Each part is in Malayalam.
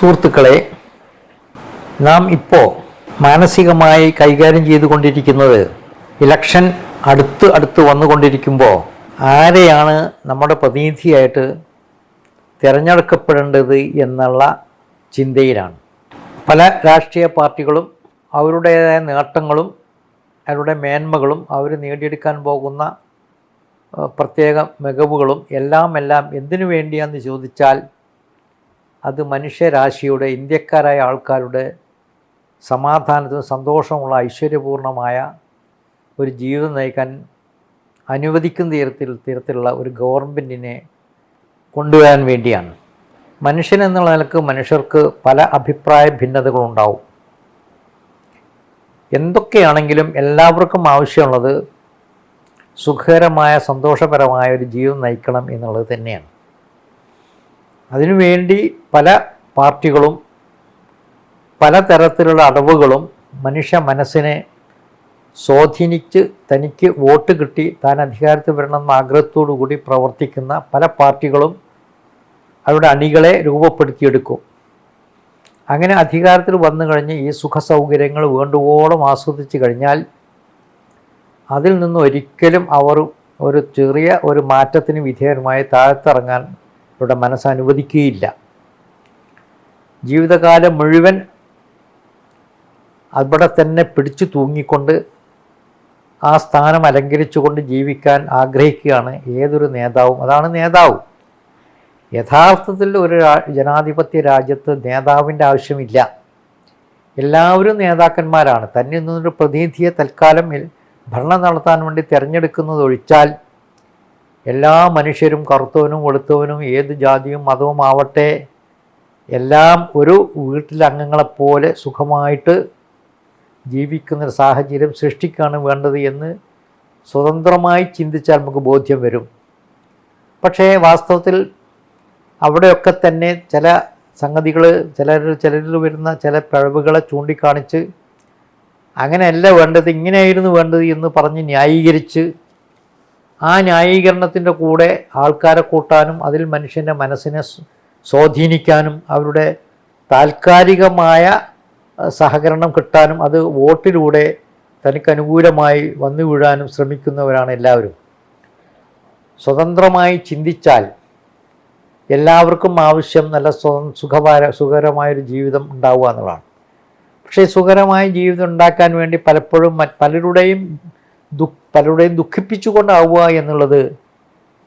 സുഹൃത്തുക്കളെ നാം ഇപ്പോൾ മാനസികമായി കൈകാര്യം ചെയ്തുകൊണ്ടിരിക്കുന്നത് ഇലക്ഷൻ അടുത്ത് അടുത്ത് വന്നുകൊണ്ടിരിക്കുമ്പോൾ ആരെയാണ് നമ്മുടെ പ്രതിനിധിയായിട്ട് തിരഞ്ഞെടുക്കപ്പെടേണ്ടത് എന്നുള്ള ചിന്തയിലാണ്. പല രാഷ്ട്രീയ പാർട്ടികളും അവരുടേതായ നേട്ടങ്ങളും അവരുടെ മേന്മകളും അവർ നേടിയെടുക്കാൻ പോകുന്ന പ്രത്യേക മികവുകളും എല്ലാം എല്ലാം എന്തിനു വേണ്ടിയാണെന്ന് ചോദിച്ചാൽ അത് മനുഷ്യരാശിയുടെ ഇന്ത്യക്കാരായ ആൾക്കാരുടെ സമാധാനത്തിനും സന്തോഷമുള്ള ഐശ്വര്യപൂർണമായ ഒരു ജീവിതം നയിക്കാൻ അനുവദിക്കുന്ന തരത്തിൽ തരത്തിലുള്ള ഒരു ഗവൺമെന്റിനെ കൊണ്ടുവരാൻ വേണ്ടിയാണ്. മനുഷ്യൻ എന്നുള്ള നിലയ്ക്ക് മനുഷ്യർക്ക് പല അഭിപ്രായ ഭിന്നതകളുണ്ടാവും എന്തൊക്കെയാണെങ്കിലും എല്ലാവർക്കും ആവശ്യമുള്ളത് സുഖകരമായ സന്തോഷപരമായ ഒരു ജീവിതം നയിക്കണം എന്നുള്ളത് തന്നെയാണ്. അതിനുവേണ്ടി പല പാർട്ടികളും പലതരത്തിലുള്ള അടവുകളും മനുഷ്യ മനസ്സിനെ സ്വാധീനിച്ച് തനിക്ക് വോട്ട് കിട്ടി താൻ അധികാരത്തിൽ വരണമെന്ന ആഗ്രഹത്തോടു കൂടി പ്രവർത്തിക്കുന്ന പല പാർട്ടികളും അവരുടെ അണികളെ രൂപപ്പെടുത്തിയെടുക്കും. അങ്ങനെ അധികാരത്തിൽ വന്നു കഴിഞ്ഞ് ഈ സുഖ സൗകര്യങ്ങൾ വേണ്ടുവോളം ആസ്വദിച്ച് കഴിഞ്ഞാൽ അതിൽ നിന്ന് ഒരിക്കലും അവർ ഒരു ചെറിയ ഒരു മാറ്റത്തിന് വിധേയമായി താഴ്ത്തിറങ്ങാൻ അവരുടെ മനസ്സ് അനുവദിക്കുകയില്ല. ജീവിതകാലം മുഴുവൻ അവിടെ തന്നെ പിടിച്ചു തൂങ്ങിക്കൊണ്ട് ആ സ്ഥാനം അലങ്കരിച്ചുകൊണ്ട് ജീവിക്കാൻ ആഗ്രഹിക്കുകയാണ് ഏതൊരു നേതാവും. അതാണ് നേതാവ്. യഥാർത്ഥത്തിൽ ഒരു ജനാധിപത്യ രാജ്യത്ത് നേതാവിന്റെ ആവശ്യമില്ല. എല്ലാവരും നേതാക്കന്മാരാണ്. തന്നിൽ നിന്നൊരു പ്രതിനിധിയെ തൽക്കാലം ഭരണം നടത്താൻ വേണ്ടി തിരഞ്ഞെടുക്കുന്നത് ഒഴിച്ചാൽ എല്ലാ മനുഷ്യരും കറുത്തവനും വെളുത്തവനും ഏത് ജാതിയും മതവും ആവട്ടെ എല്ലാം ഒരു വീട്ടിലെ അംഗങ്ങളെപ്പോലെ സുഖമായിട്ട് ജീവിക്കുന്ന ഒരു സാഹചര്യം സൃഷ്ടിക്കുകയാണ് വേണ്ടത് എന്ന് സ്വതന്ത്രമായി ചിന്തിച്ചാൽ നമുക്ക് ബോധ്യം വരും. പക്ഷേ വാസ്തവത്തിൽ അവിടെയൊക്കെ തന്നെ ചില സംഗതികൾ ചിലർ ചിലരിൽ വരുന്ന ചില പിഴവുകളെ ചൂണ്ടിക്കാണിച്ച് അങ്ങനെയല്ല വേണ്ടത് ഇങ്ങനെയായിരുന്നു വേണ്ടത് എന്ന് പറഞ്ഞ് ന്യായീകരിച്ച് ആ ന്യായീകരണത്തിന്റെ കൂടെ ആൾക്കാരെ കൂട്ടാനും അതിൽ മനുഷ്യന്റെ മനസ്സിനെ സ്വാധീനിക്കാനും അവരുടെ താൽക്കാലികമായ സഹകരണം കിട്ടാനും അത് വോട്ടിലൂടെ തനിക്ക് അനുകൂലമായി വന്നു വീഴാനും ശ്രമിക്കുന്നവരാണ് എല്ലാവരും. സ്വതന്ത്രമായി ചിന്തിച്ചാൽ എല്ലാവർക്കും ആവശ്യം നല്ല സ്വ സുഖമായ സുഖകരമായൊരു ജീവിതം ഉണ്ടാവുക എന്നുള്ളതാണ്. പക്ഷേ സുഖകരമായ ജീവിതം ഉണ്ടാക്കാൻ വേണ്ടി പലപ്പോഴും പലരുടെയും ദു പലരുടെയും ദുഃഖിപ്പിച്ചുകൊണ്ടാവുക എന്നുള്ളത്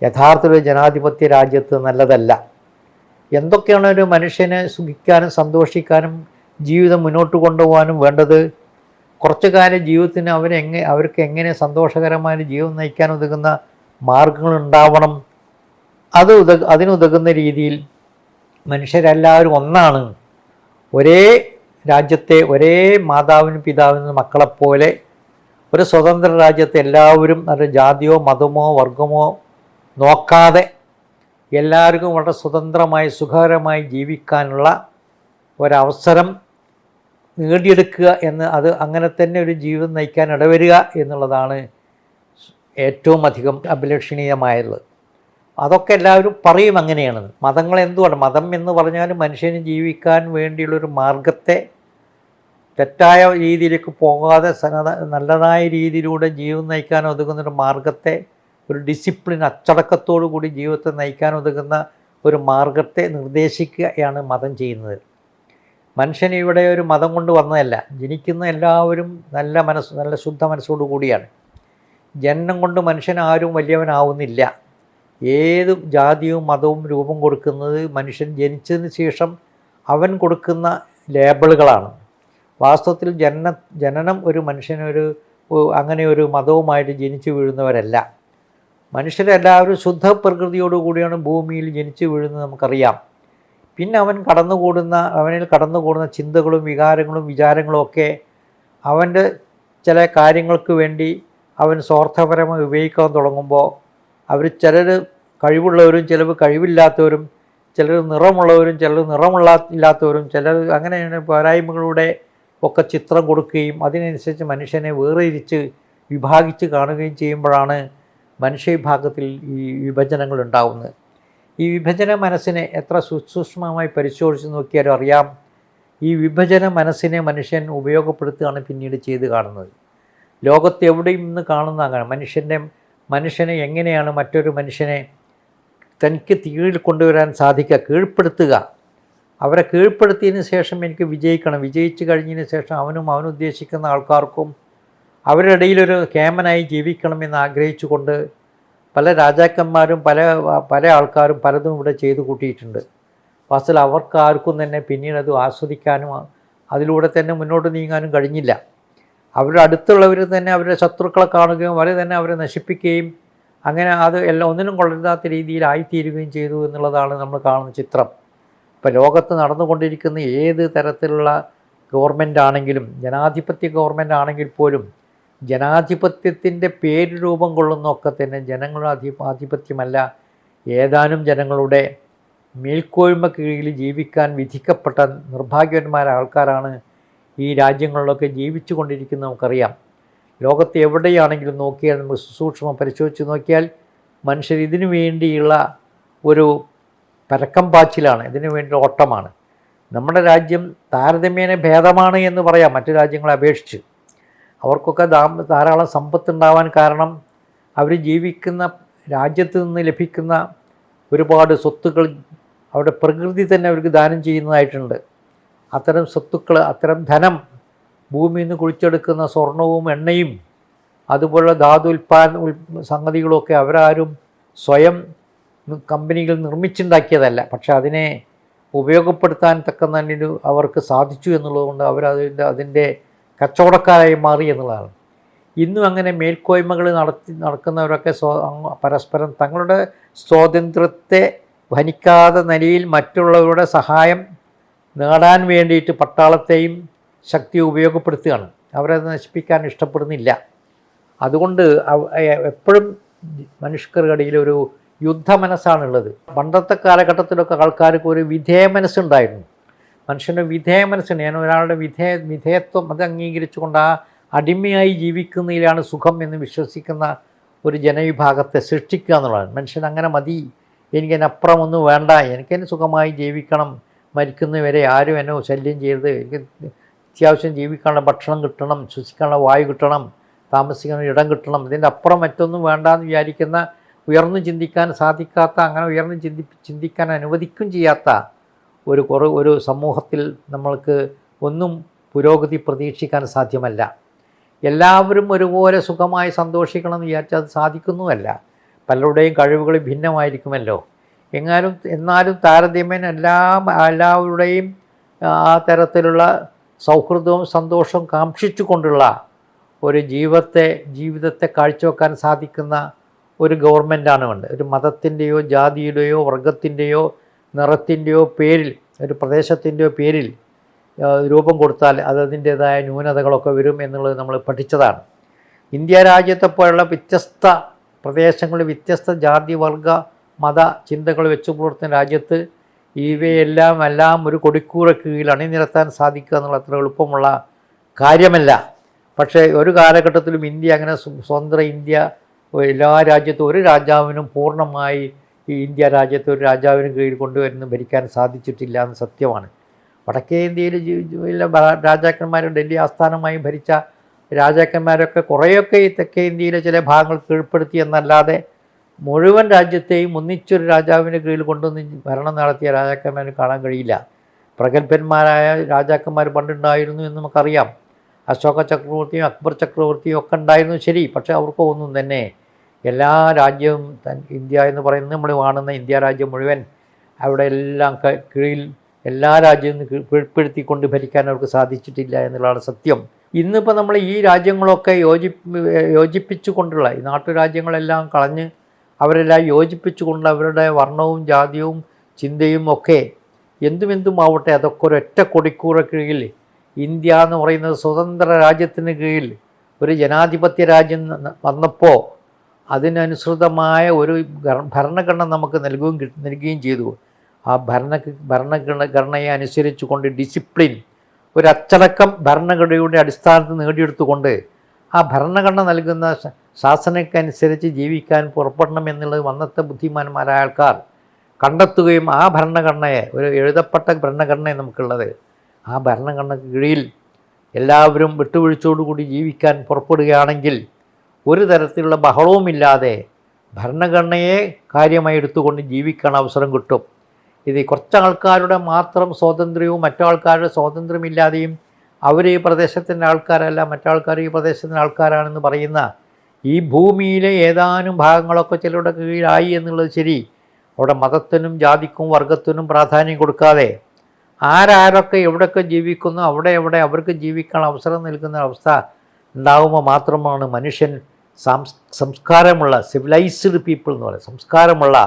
യഥാർത്ഥ ഒരു ജനാധിപത്യ രാജ്യത്ത് നല്ലതല്ല. എന്തൊക്കെയാണ് ഒരു മനുഷ്യനെ സുഖിക്കാനും സന്തോഷിക്കാനും ജീവിതം മുന്നോട്ട് കൊണ്ടുപോകാനും വേണ്ടത്? കുറച്ചു കാലം ജീവിതത്തിന് അവരെ എങ്ങനെ അവർക്ക് എങ്ങനെ സന്തോഷകരമായ ജീവിതം നയിക്കാൻ ഉതകുന്ന മാർഗങ്ങൾ ഉണ്ടാവണം അത് ഉത അതിനുതകുന്ന രീതിയിൽ മനുഷ്യരെല്ലാവരും ഒന്നാണ്. ഒരേ രാജ്യത്തെ ഒരേ മാതാവിനും പിതാവിനും മക്കളെപ്പോലെ ഒരു സ്വതന്ത്ര രാജ്യത്ത് എല്ലാവരും നല്ല ജാതിയോ മതമോ വർഗമോ നോക്കാതെ എല്ലാവർക്കും വളരെ സ്വതന്ത്രമായി സുഖകരമായി ജീവിക്കാനുള്ള ഒരവസരം നേടിയെടുക്കുക എന്ന് അത് അങ്ങനെ തന്നെ ഒരു ജീവിതം നയിക്കാൻ ഇടവരിക എന്നുള്ളതാണ് ഏറ്റവും അധികം അഭിലഷണീയമായത്. അതൊക്കെ എല്ലാവരും പറയും അങ്ങനെയാണ് മതങ്ങൾ എന്തുകൊണ്ട് മതം എന്ന് പറഞ്ഞാൽ മനുഷ്യന് ജീവിക്കാൻ വേണ്ടിയുള്ളൊരു മാർഗത്തെ തെറ്റായ രീതിയിലേക്ക് പോകാതെ നല്ലതായ രീതിയിലൂടെ ജീവിതം നയിക്കാൻ ഒതുങ്ങുന്ന ഒരു മാർഗത്തെ ഒരു ഡിസിപ്ലിൻ അച്ചടക്കത്തോടു കൂടി ജീവിതത്തെ നയിക്കാൻ ഒതുങ്ങുന്ന ഒരു മാർഗത്തെ നിർദ്ദേശിക്കുകയാണ് മതം ചെയ്യുന്നത്. മനുഷ്യൻ ഇവിടെ ഒരു മതം കൊണ്ട് വന്നതല്ല. ജനിക്കുന്ന എല്ലാവരും നല്ല മനസ്സ് നല്ല ശുദ്ധ മനസ്സോടു കൂടിയാണ്. ജനനം കൊണ്ട് മനുഷ്യൻ ആരും വലിയവനാവുന്നില്ല. ഏത് ജാതിയും മതവും രൂപം കൊടുക്കുന്നത് മനുഷ്യൻ ജനിച്ചതിന് ശേഷം അവൻ കൊടുക്കുന്ന ലേബിളുകളാണ് വാസ്തവത്തിൽ ജനന ജനനം ഒരു മനുഷ്യനൊരു അങ്ങനെ ഒരു മതവുമായിട്ട് ജനിച്ചു വീഴുന്നവരല്ല. മനുഷ്യരെല്ലാവരും ശുദ്ധ പ്രകൃതിയോടുകൂടിയാണ് ഭൂമിയിൽ ജനിച്ചു വീഴുന്നത് നമുക്കറിയാം. പിന്നെ അവൻ കടന്നുകൂടുന്ന അവനിൽ കടന്നുകൂടുന്ന ചിന്തകളും വികാരങ്ങളും വിചാരങ്ങളും ഒക്കെ അവന്റെ ചില കാര്യങ്ങൾക്ക് വേണ്ടി അവൻ സ്വാർത്ഥപരമായി ഉപയോഗിക്കാൻ തുടങ്ങുമ്പോൾ അവർ ചിലർ കഴിവുള്ളവരും ചിലർ കഴിവില്ലാത്തവരും ചിലർ നിറമുള്ളവരും ചിലർ നിറമുള്ള ഇല്ലാത്തവരും ചിലർ അങ്ങനെയാണ് പോരായ്മകളുടെ ഒക്കെ ചിത്രം കൊടുക്കുകയും അതിനനുസരിച്ച് മനുഷ്യനെ വേറെയിരിച്ച് വിഭാഗിച്ച് കാണുകയും ചെയ്യുമ്പോഴാണ് മനുഷ്യവിഭാഗത്തിൽ ഈ വിഭജനങ്ങൾ ഉണ്ടാവുന്നത്. ഈ വിഭജന മനസ്സിനെ എത്ര സൂക്ഷ്മമായി പരിശോധിച്ച് നോക്കിയാലും അറിയാം ഈ വിഭജന മനസ്സിനെ മനുഷ്യൻ ഉപയോഗപ്പെടുത്തുകയാണ് പിന്നീട് ചെയ്ത് കാണുന്നത്. ലോകത്ത് എവിടെയും ഇന്ന് കാണുന്ന അങ്ങനെ മനുഷ്യന്റെ മനുഷ്യനെ എങ്ങനെയാണ് മറ്റൊരു മനുഷ്യനെ തനിക്ക് തീഴിൽ കൊണ്ടുവരാൻ സാധിക്കുക കീഴ്പ്പെടുത്തുക അവരെ കീഴ്പ്പെടുത്തിയതിന് ശേഷം എനിക്ക് വിജയിക്കണം. വിജയിച്ചു കഴിഞ്ഞതിന് ശേഷം അവനും അവനുദ്ദേശിക്കുന്ന ആൾക്കാർക്കും അവരുടെ ഇടയിലൊരു കേമനായി ജീവിക്കണമെന്ന് ആഗ്രഹിച്ചുകൊണ്ട് പല രാജാക്കന്മാരും പല പല ആൾക്കാരും പലതും ഇവിടെ ചെയ്തു കൂട്ടിയിട്ടുണ്ട്. വാസ്തവത്തിൽ അവർക്ക് ആർക്കും തന്നെ പിന്നീട് അത് ആസ്വദിക്കാനും അതിലൂടെ തന്നെ മുന്നോട്ട് നീങ്ങാനും കഴിഞ്ഞില്ല. അവരുടെ അടുത്തുള്ളവർ തന്നെ അവരുടെ ശത്രുക്കളെ കാണുകയും അവർ തന്നെ അവരെ നശിപ്പിക്കുകയും അങ്ങനെ അത് എല്ലാം ഒന്നിനും കൊള്ളരുതാത്ത രീതിയിലായിത്തീരുകയും ചെയ്തു എന്നുള്ളതാണ് നമ്മൾ കാണുന്ന ചിത്രം. ഇപ്പോൾ ലോകത്ത് നടന്നുകൊണ്ടിരിക്കുന്ന ഏത് തരത്തിലുള്ള ഗവൺമെന്റ് ആണെങ്കിലും ജനാധിപത്യ ഗവൺമെന്റ് ആണെങ്കിൽ പോലും ജനാധിപത്യത്തിന്റെ പേര് രൂപം കൊള്ളുന്നൊക്കെ തന്നെ ജനങ്ങളുടെ അധി ആധിപത്യമല്ല. ഏതാനും ജനങ്ങളുടെ മേൽക്കോയ്മ കീഴിൽ ജീവിക്കാൻ വിധിക്കപ്പെട്ട നിർഭാഗ്യവന്മാരായ ആൾക്കാരാണ് ഈ രാജ്യങ്ങളിലൊക്കെ ജീവിച്ചു കൊണ്ടിരിക്കുന്നത് നമുക്കറിയാം. ലോകത്ത് എവിടെയാണെങ്കിലും നോക്കിയാൽ നമുക്ക് സുസൂക്ഷ്മം പരിശോധിച്ച് നോക്കിയാൽ മനുഷ്യർ ഇതിനു വേണ്ടിയുള്ള ഒരു പരക്കം പാച്ചിലാണ് ഇതിനു വേണ്ടി ഓട്ടമാണ്. നമ്മുടെ രാജ്യം താരതമ്യേന ഭേദമാണ് എന്ന് പറയാം മറ്റു രാജ്യങ്ങളെ അപേക്ഷിച്ച്. അവർക്കൊക്കെ ധാരാളം സമ്പത്തുണ്ടാവാൻ കാരണം അവർ ജീവിക്കുന്ന രാജ്യത്ത് നിന്ന് ലഭിക്കുന്ന ഒരുപാട് സ്വത്തുക്കൾ അവിടെ പ്രകൃതി തന്നെ അവർക്ക് ദാനം ചെയ്യുന്നതായിട്ടുണ്ട്. അത്തരം സ്വത്തുക്കൾ അത്തരം ധനം ഭൂമിയിൽ നിന്ന് കുഴിച്ചെടുക്കുന്ന സ്വർണവും എണ്ണയും അതുപോലുള്ള ധാതു ഉൽപ്പാദന ഉൽ സംഗതികളൊക്കെ അവരാരും സ്വയം കമ്പനികൾ നിർമ്മിച്ചുണ്ടാക്കിയതല്ല. പക്ഷെ അതിനെ ഉപയോഗപ്പെടുത്താൻ തക്ക നല്ലൊരു അവർക്ക് സാധിച്ചു എന്നുള്ളതുകൊണ്ട് അവരതിന്റെ അതിന്റെ കച്ചവടക്കാരായി മാറി എന്നുള്ളതാണ്. ഇന്നും അങ്ങനെ മേൽക്കോയ്മകൾ നടത്തി നടക്കുന്നവരൊക്കെ സ്വ പരസ്പരം തങ്ങളുടെ സ്വാതന്ത്ര്യത്തെ ഭനിക്കാതെ നിലയിൽ മറ്റുള്ളവരുടെ സഹായം നേടാൻ വേണ്ടിയിട്ട് പട്ടാളത്തെയും ശക്തി ഉപയോഗപ്പെടുത്തുകയാണ്. അവരത് നശിപ്പിക്കാൻ ഇഷ്ടപ്പെടുന്നില്ല. അതുകൊണ്ട് എപ്പോഴും മനുഷ്യർക്കിടയിൽ ഒരു യുദ്ധ മനസ്സാണുള്ളത് പണ്ടത്തെ കാലഘട്ടത്തിലൊക്കെ ആൾക്കാർക്ക് ഒരു വിധേയ മനസ്സുണ്ടായിരുന്നു മനുഷ്യന്റെ വിധേയ മനസ്സുണ്ട് ഞാൻ ഒരാളുടെ വിധേയ വിധേയത്വം അത് അംഗീകരിച്ചുകൊണ്ട് ആ അടിമയായി ജീവിക്കുന്നതിലാണ് സുഖം എന്ന് വിശ്വസിക്കുന്ന ഒരു ജനവിഭാഗത്തെ സൃഷ്ടിക്കുക എന്നുള്ളതാണ്. മനുഷ്യൻ അങ്ങനെ മതി എനിക്കതിനപ്പുറം ഒന്നും വേണ്ട എനിക്കതിന് സുഖമായി ജീവിക്കണം മരിക്കുന്നവരെ ആരും എന്നെ ശല്യം ചെയ്യരുത് എനിക്ക് അത്യാവശ്യം ജീവിക്കാനുള്ള ഭക്ഷണം കിട്ടണം ശ്വസിക്കാനുള്ള വായു കിട്ടണം താമസിക്കാനുള്ള ഇടം കിട്ടണം ഇതിന്റെ അപ്പുറം മറ്റൊന്നും വേണ്ടാന്ന് വിചാരിക്കുന്ന ഉയർന്നു ചിന്തിക്കാൻ സാധിക്കാത്ത അങ്ങനെ ഉയർന്നു ചിന്തി ചിന്തിക്കാൻ അനുവദിക്കും ചെയ്യാത്ത ഒരു കുറ ഒരു സമൂഹത്തിൽ നമ്മൾക്ക് ഒന്നും പുരോഗതി പ്രതീക്ഷിക്കാൻ സാധ്യമല്ല. എല്ലാവരും ഒരുപോലെ സുഖമായി സന്തോഷിക്കണം എന്ന് വിചാരിച്ചാൽ അത് സാധിക്കുന്നുമല്ല പലരുടെയും കഴിവുകൾ ഭിന്നമായിരിക്കുമല്ലോ. എങ്ങാനും എന്നാലും താരതമ്യേന എല്ലാ എല്ലാവരുടെയും ആ തരത്തിലുള്ള സൗഹൃദവും സന്തോഷവും കാക്ഷിച്ചു കൊണ്ടുള്ള ഒരു ജീവിതത്തെ ജീവിതത്തെ കാഴ്ചവെക്കാൻ സാധിക്കുന്ന ഒരു ഗവൺമെന്റാണ് ഉണ്ട് ഒരു മതത്തിന്റെയോ ജാതിയുടെയോ വർഗത്തിന്റെയോ നിറത്തിന്റെയോ പേരിൽ ഒരു പ്രദേശത്തിന്റെയോ പേരിൽ രൂപം കൊടുത്താൽ അത് അതിന്റേതായ ന്യൂനതകളൊക്കെ വരും എന്നുള്ളത് നമ്മൾ പഠിച്ചതാണ്. ഇന്ത്യ രാജ്യത്തെ പോലുള്ള വ്യത്യസ്ത പ്രദേശങ്ങളിൽ വ്യത്യസ്ത ജാതി വർഗ മത ചിന്തകൾ വെച്ചു പുലർത്തുന്ന രാജ്യത്ത് ഇവയെല്ലാം എല്ലാം ഒരു കൊടിക്കൂറ കീഴിൽ അണിനിരത്താൻ സാധിക്കുക എന്നുള്ള അത്ര എളുപ്പമുള്ള കാര്യമല്ല. പക്ഷേ ഒരു കാലഘട്ടത്തിലും ഇന്ത്യ അങ്ങനെ സ്വതന്ത്ര ഇന്ത്യ എല്ലാ രാജ്യത്തും ഒരു രാജാവിനും പൂർണമായി ഈ ഇന്ത്യ രാജ്യത്തെ ഒരു രാജാവിനും കീഴിൽ കൊണ്ടുവരുന്ന ഭരിക്കാൻ സാധിച്ചിട്ടില്ല എന്ന് സത്യമാണ്. വടക്കേ ഇന്ത്യയിൽ രാജാക്കന്മാരും ഡൽഹി ആസ്ഥാനമായും ഭരിച്ച രാജാക്കന്മാരൊക്കെ കുറേയൊക്കെ ഈ തെക്കേ ഇന്ത്യയിലെ ചില ഭാഗങ്ങൾ കീഴ്പ്പെടുത്തി എന്നല്ലാതെ മുഴുവൻ രാജ്യത്തെയും ഒന്നിച്ചൊരു രാജാവിന്റെ കീഴിൽ കൊണ്ടുവന്ന് ഭരണം നടത്തിയ രാജാക്കന്മാരെ കാണാൻ കഴിയില്ല. പ്രഗത്ഭന്മാരായ രാജാക്കന്മാർ പണ്ടുണ്ടായിരുന്നു എന്ന് നമുക്കറിയാം. അശോക ചക്രവർത്തിയും അക്ബർ ചക്രവർത്തിയും ഒക്കെ ഉണ്ടായിരുന്നു ശരി. പക്ഷേ അവർക്കൊന്നും തന്നെ എല്ലാ രാജ്യവും ഇന്ത്യ എന്ന് പറയുന്നത് നമ്മൾ കാണുന്ന ഇന്ത്യ രാജ്യം മുഴുവൻ അവിടെ എല്ലാം കീഴിൽ എല്ലാ രാജ്യവും കീഴ്പ്പെടുത്തിക്കൊണ്ട് ഭരിക്കാൻ അവർക്ക് സാധിച്ചിട്ടില്ല എന്നുള്ളതാണ് സത്യം. ഇന്നിപ്പോൾ നമ്മൾ ഈ രാജ്യങ്ങളൊക്കെ യോജി യോജിപ്പിച്ചുകൊണ്ടുള്ള ഈ നാട്ടുരാജ്യങ്ങളെല്ലാം കളഞ്ഞ് അവരെല്ലാം യോജിപ്പിച്ചുകൊണ്ട് അവരുടെ വർണവും ജാതിയും ചിന്തയും ഒക്കെ എന്തുമെന്തും ആവട്ടെ അതൊക്കെ ഒരൊറ്റ കൊടിക്കൂറ കീഴിൽ ഇന്ത്യ എന്ന് പറയുന്നത് സ്വതന്ത്ര രാജ്യത്തിന് കീഴിൽ ഒരു ജനാധിപത്യ രാജ്യം വന്നപ്പോൾ അതിനനുസൃതമായ ഒരു ഭരണഘടന നമുക്ക് നൽകുകയും നൽകുകയും ചെയ്തു. ആ ഭരണ ഭരണഘടനയെ അനുസരിച്ചുകൊണ്ട് ഡിസിപ്ലിൻ ഒരു അച്ചടക്കം ഭരണഘടനയുടെ അടിസ്ഥാനത്തിൽ നേടിയെടുത്തുകൊണ്ട് ആ ഭരണഘടന നൽകുന്ന ശാസനയ്ക്കനുസരിച്ച് ജീവിക്കാൻ പുറപ്പെടണം എന്നുള്ളത് വന്നത്തെ ബുദ്ധിമാന്മാരായ ആൾക്കാർ കണ്ടെത്തുകയും ആ ഭരണഘടനയെ ഒരു എഴുതപ്പെട്ട ഭരണഘടനയെ നമുക്കുള്ളത് ആ ഭരണഘടനയ്ക്ക് കീഴിൽ എല്ലാവരും വിട്ടുവീഴ്ചയോടുകൂടി ജീവിക്കാൻ പുറപ്പെടുകയാണെങ്കിൽ ഒരു തരത്തിലുള്ള ബഹളവുമില്ലാതെ ഭരണഘടനയെ കാര്യമായി എടുത്തുകൊണ്ട് ജീവിക്കാൻ അവസരം കിട്ടും. ഇത് കുറച്ച് ആൾക്കാരുടെ മാത്രം സ്വാതന്ത്ര്യവും മറ്റാൾക്കാരുടെ സ്വാതന്ത്ര്യമില്ലാതെയും അവർ ഈ പ്രദേശത്തിന്റെ ആൾക്കാരല്ല മറ്റാൾക്കാർ ഈ പ്രദേശത്തിന്റെ ആൾക്കാരാണെന്ന് പറയുന്ന ഈ ഭൂമിയിലെ ഏതാനും ഭാഗങ്ങളൊക്കെ ചിലരുടെ കീഴിലായി എന്നുള്ളത് ശരി. അവിടെ മതത്തിനും ജാതിക്കും വർഗത്തിനും പ്രാധാന്യം കൊടുക്കാതെ ആരാരൊക്കെ എവിടെയൊക്കെ ജീവിക്കുന്നു അവിടെ എവിടെ അവർക്ക് ജീവിക്കാൻ അവസരം നൽകുന്ന അവസ്ഥ ഉണ്ടാകുമ്പോൾ മാത്രമാണ് മനുഷ്യൻ സംസ്കാരമുള്ള സിവിലൈസ്ഡ് പീപ്പിൾ എന്ന് പറയുന്നത് സംസ്കാരമുള്ള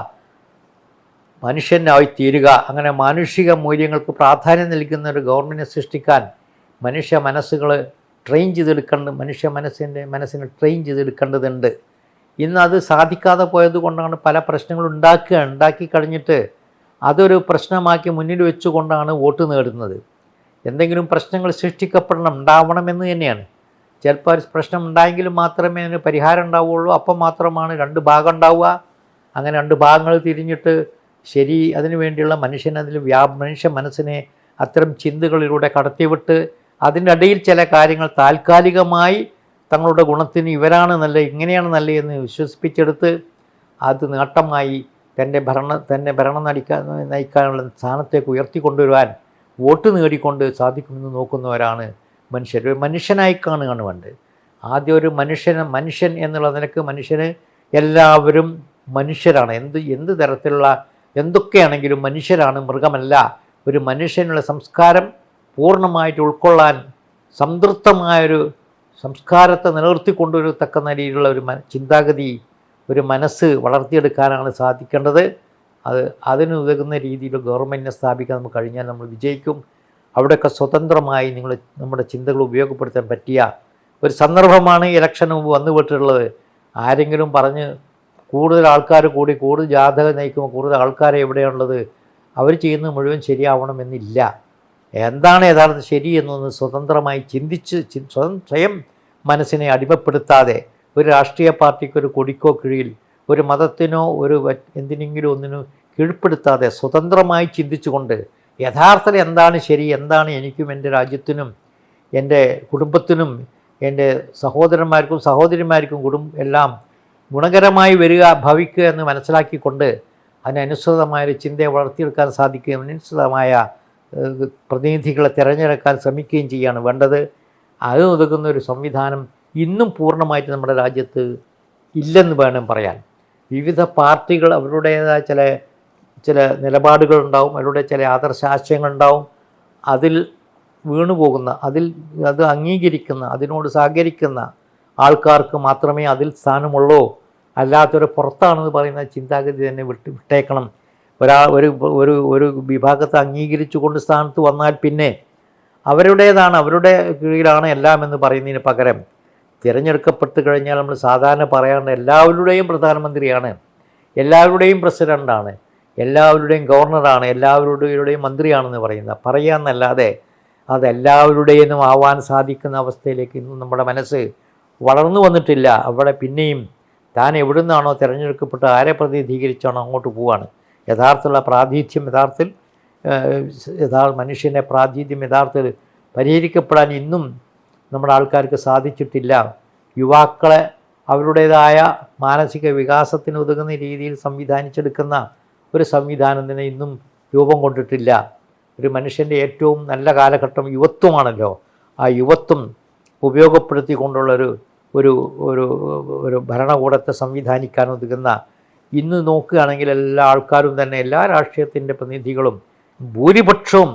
മനുഷ്യനായി തീരുക അങ്ങനെ മാനുഷിക മൂല്യങ്ങൾക്ക് പ്രാധാന്യം നൽകുന്ന ഒരു ഗവൺമെന്റിനെ സൃഷ്ടിക്കാൻ മനുഷ്യ മനസ്സുകൾ ട്രെയിൻ ചെയ്തെടുക്കേണ്ട മനുഷ്യ മനസ്സിന്റെ മനസ്സിനെ ട്രെയിൻ ചെയ്തെടുക്കേണ്ടതുണ്ട്. ഇന്ന് അത് സാധിക്കാതെ പോയത് കൊണ്ടാണ് പല പ്രശ്നങ്ങളും ഉണ്ടാക്കുക ഉണ്ടാക്കി കഴിഞ്ഞിട്ട് അതൊരു പ്രശ്നമാക്കി മുന്നിൽ വെച്ചുകൊണ്ടാണ് വോട്ട് നേടുന്നത്. എന്തെങ്കിലും പ്രശ്നങ്ങൾ സൃഷ്ടിക്കപ്പെടണം ഉണ്ടാവണമെന്ന് തന്നെയാണ്. ചിലപ്പോൾ ഒരു പ്രശ്നം ഉണ്ടായെങ്കിൽ മാത്രമേ അതിന് പരിഹാരം ഉണ്ടാവുകയുള്ളൂ. അപ്പം മാത്രമാണ് രണ്ട് ഭാഗം ഉണ്ടാവുക. അങ്ങനെ രണ്ട് ഭാഗങ്ങൾ തിരിഞ്ഞിട്ട് ശരി അതിനു വേണ്ടിയുള്ള മനുഷ്യൻ അതിൽ വ്യാ മനുഷ്യ മനസ്സിനെ അത്തരം ചിന്തകളിലൂടെ കടത്തിവിട്ട് അതിന്റെ ഇടയിൽ ചില കാര്യങ്ങൾ താൽക്കാലികമായി തങ്ങളുടെ ഗുണത്തിന് ഇവരാണ് നല്ല ഇങ്ങനെയാണ് നല്ല എന്ന് വിശ്വസിപ്പിച്ചെടുത്ത് അത് നേട്ടമായി തന്റെ ഭരണ തന്റെ ഭരണം നടിക്കാൻ നയിക്കാനുള്ള സ്ഥാനത്തേക്ക് ഉയർത്തിക്കൊണ്ടുവരുവാൻ വോട്ട് നേടിക്കൊണ്ട് സാധിക്കുമെന്ന് നോക്കുന്നവരാണ് മനുഷ്യർ ഒരു മനുഷ്യനായി കാണുകയാണ് വേണ്ടത് ആദ്യം ഒരു മനുഷ്യന് മനുഷ്യൻ എന്നുള്ള നിലയ്ക്ക് മനുഷ്യന് എല്ലാവരും മനുഷ്യരാണ്. എന്ത് എന്ത് തരത്തിലുള്ള എന്തൊക്കെയാണെങ്കിലും മനുഷ്യരാണ് മൃഗമല്ല. ഒരു മനുഷ്യനുള്ള സംസ്കാരം പൂർണമായിട്ട് ഉൾക്കൊള്ളാൻ സംതൃപ്തമായൊരു സംസ്കാരത്തെ നിലനിർത്തിക്കൊണ്ടൊരു രീതിയിലുള്ള ഒരു ചിന്താഗതി ഒരു മനസ്സ് വളർത്തിയെടുക്കാനാണ് സാധിക്കേണ്ടത്. അത് അതിനുതകുന്ന രീതിയിൽ ഗവൺമെന്റിനെ സ്ഥാപിക്കാൻ നമുക്ക് കഴിഞ്ഞാൽ നമ്മൾ വിജയിക്കും. അവിടെയൊക്കെ സ്വതന്ത്രമായി നിങ്ങൾ നമ്മുടെ ചിന്തകൾ ഉപയോഗപ്പെടുത്താൻ പറ്റിയ ഒരു സന്ദർഭമാണ് ഇലക്ഷന് മുമ്പ് വന്നുപെട്ടിട്ടുള്ളത് ആരെങ്കിലും പറഞ്ഞ് കൂടുതൽ ആൾക്കാർ കൂടി കൂടുതൽ ജാഥക നയിക്കുമ്പോൾ കൂടുതൽ ആൾക്കാരെ എവിടെയാണുള്ളത്? അവർ ചെയ്യുന്നത് മുഴുവൻ ശരിയാവണമെന്നില്ല. എന്താണ് യഥാർത്ഥ ശരി എന്നൊന്ന് സ്വതന്ത്രമായി ചിന്തിച്ച് സ്വയം മനസ്സിനെ അടിമപ്പെടുത്താതെ ഒരു രാഷ്ട്രീയ പാർട്ടിക്ക് ഒരു കൊടിക്കോ കീഴിൽ ഒരു മതത്തിനോ ഒരു എന്തിനെങ്കിലും ഒന്നിനോ കീഴ്പ്പെടുത്താതെ സ്വതന്ത്രമായി ചിന്തിച്ചുകൊണ്ട് യഥാർത്ഥത്തിൽ എന്താണ് ശരി എന്താണ് എനിക്കും എന്റെ രാജ്യത്തിനും എന്റെ കുടുംബത്തിനും എന്റെ സഹോദരന്മാർക്കും സഹോദരിമാർക്കും കുടുംബ എല്ലാം ഗുണകരമായി വരിക ഭവിക്കുക എന്ന് മനസ്സിലാക്കിക്കൊണ്ട് അതിനനുസൃതമായൊരു ചിന്തയെ വളർത്തിയെടുക്കാൻ സാധിക്കുകയും അനുസൃതമായ പ്രതിനിധികളെ തിരഞ്ഞെടുക്കാൻ ശ്രമിക്കുകയും ചെയ്യാണ് വേണ്ടത്. അത് ഒതുക്കുന്ന ഒരു സംവിധാനം ഇന്നും പൂർണമായിട്ട് നമ്മുടെ രാജ്യത്ത് ഇല്ലെന്ന് വേണം പറയാൻ. വിവിധ പാർട്ടികൾ അവരുടേതായ ചില ചില നിലപാടുകളുണ്ടാവും അവരുടെ ചില ആദർശാശയങ്ങളുണ്ടാവും. അതിൽ വീണുപോകുന്ന അതിൽ അത് അംഗീകരിക്കുന്ന അതിനോട് സഹകരിക്കുന്ന ആൾക്കാർക്ക് മാത്രമേ അതിൽ സ്ഥാനമുള്ളൂ. അല്ലാത്തൊരു പുറത്താണെന്ന് പറയുന്ന ചിന്താഗതി തന്നെ വിട്ട് വിട്ടേക്കണം. ഒരാൾ ഒരു ഒരു ഒരു വിഭാഗത്തെ അംഗീകരിച്ചു കൊണ്ട് സ്ഥാനത്ത് വന്നാൽ പിന്നെ അവരുടേതാണ് അവരുടെ കീഴിലാണ് എല്ലാം എന്ന് പറയുന്നതിന് പകരം തിരഞ്ഞെടുക്കപ്പെട്ട് കഴിഞ്ഞാൽ നമ്മൾ സാധാരണ പറയാറുണ്ട് എല്ലാവരുടെയും പ്രധാനമന്ത്രിയാണ് എല്ലാവരുടെയും പ്രസിഡന്റാണ് എല്ലാവരുടെയും ഗവർണറാണ് എല്ലാവരുടെയും മന്ത്രിയാണെന്ന് പറയുന്നത്. പറയാന്നല്ലാതെ അതെല്ലാവരുടെയും ആവാൻ സാധിക്കുന്ന അവസ്ഥയിലേക്ക് ഇന്നും നമ്മുടെ മനസ്സ് വളർന്നു വന്നിട്ടില്ല. അവിടെ പിന്നെയും താൻ എവിടെ നിന്നാണോ തിരഞ്ഞെടുക്കപ്പെട്ട് ആരെ പ്രതിനിധീകരിച്ചാണോ അങ്ങോട്ട് പോവാണ്. യഥാർത്ഥമുള്ള പ്രാതിനിധ്യം യഥാർത്ഥത്തിൽ യഥാർത്ഥ മനുഷ്യന്റെ പ്രാതിനിധ്യം യഥാർത്ഥത്തിൽ പരിഹരിക്കപ്പെടാൻ ഇന്നും നമ്മുടെ ആൾക്കാർക്ക് സാധിച്ചിട്ടില്ല. യുവാക്കളെ അവരുടേതായ മാനസിക വികാസത്തിന് ഉതകുന്ന രീതിയിൽ സംവിധാനിച്ചെടുക്കുന്ന ഒരു സംവിധാനം തന്നെ ഇന്നും രൂപം കൊണ്ടിട്ടില്ല. ഒരു മനുഷ്യന്റെ ഏറ്റവും നല്ല കാലഘട്ടം യുവത്വമാണല്ലോ. ആ യുവത്വം ഉപയോഗപ്പെടുത്തിക്കൊണ്ടുള്ളൊരു ഒരു ഒരു ഒരു ഭരണകൂടത്തെ സംവിധാനിക്കാൻ ഒതുങ്ങുന്ന ഇന്ന് നോക്കുകയാണെങ്കിൽ എല്ലാ ആൾക്കാരും തന്നെ എല്ലാ രാഷ്ട്രീയത്തിന്റെ പ്രതിനിധികളും ഭൂരിപക്ഷവും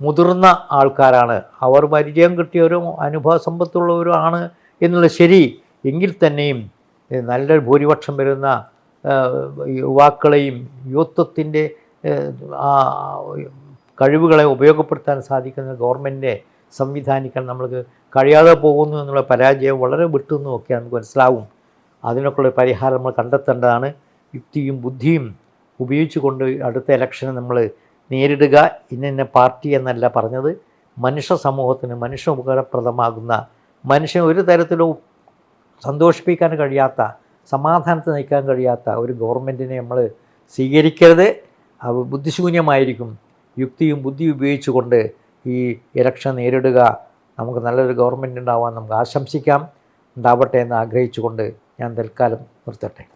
മുതിർന്ന ആൾക്കാരാണ്. അവർ പരിചയം കിട്ടിയവരും അനുഭവ സമ്പത്തുള്ളവരും ആണ് എന്നുള്ളത് ശരി. എങ്കിൽ തന്നെയും നല്ലൊരു ഭൂരിപക്ഷം വരുന്ന യുവാക്കളെയും യുവത്വത്തിന്റെ ആ കഴിവുകളെ ഉപയോഗപ്പെടുത്താൻ സാധിക്കുന്ന ഗവൺമെന്റിനെ സംവിധാനിക്കാൻ നമ്മൾക്ക് കഴിയാതെ പോകുന്നു എന്നുള്ള പരാജയം വളരെ വിട്ടുനിന്നും ഒക്കെ നമുക്ക് മനസ്സിലാവും. അതിനൊക്കെയുള്ള പരിഹാരം നമ്മൾ കണ്ടെത്തേണ്ടതാണ്. യുക്തിയും ബുദ്ധിയും ഉപയോഗിച്ചുകൊണ്ട് അടുത്ത ഇലക്ഷനെ നമ്മൾ നേരിടുക. ഇന്ന ഇന്ന പാർട്ടി എന്നല്ല പറഞ്ഞത്. മനുഷ്യ സമൂഹത്തിന് മനുഷ്യ ഉപകാരപ്രദമാകുന്ന മനുഷ്യൻ ഒരു തരത്തിലും സന്തോഷിപ്പിക്കാൻ കഴിയാത്ത സമാധാനത്തിൽ നയിക്കാൻ കഴിയാത്ത ഒരു ഗവൺമെന്റിനെ നമ്മൾ സ്വീകരിക്കരുത്. അത് ബുദ്ധിശൂന്യമായിരിക്കും. യുക്തിയും ബുദ്ധിയും ഉപയോഗിച്ചുകൊണ്ട് ഈ ഇലക്ഷൻ നേരിടുക. നമുക്ക് നല്ലൊരു ഗവൺമെന്റ് ഉണ്ടാവാൻ നമുക്ക് ആശംസിക്കാം. ഉണ്ടാവട്ടെ എന്ന് ആഗ്രഹിച്ചുകൊണ്ട് ഞാൻ തൽക്കാലം നിർത്തട്ടെ.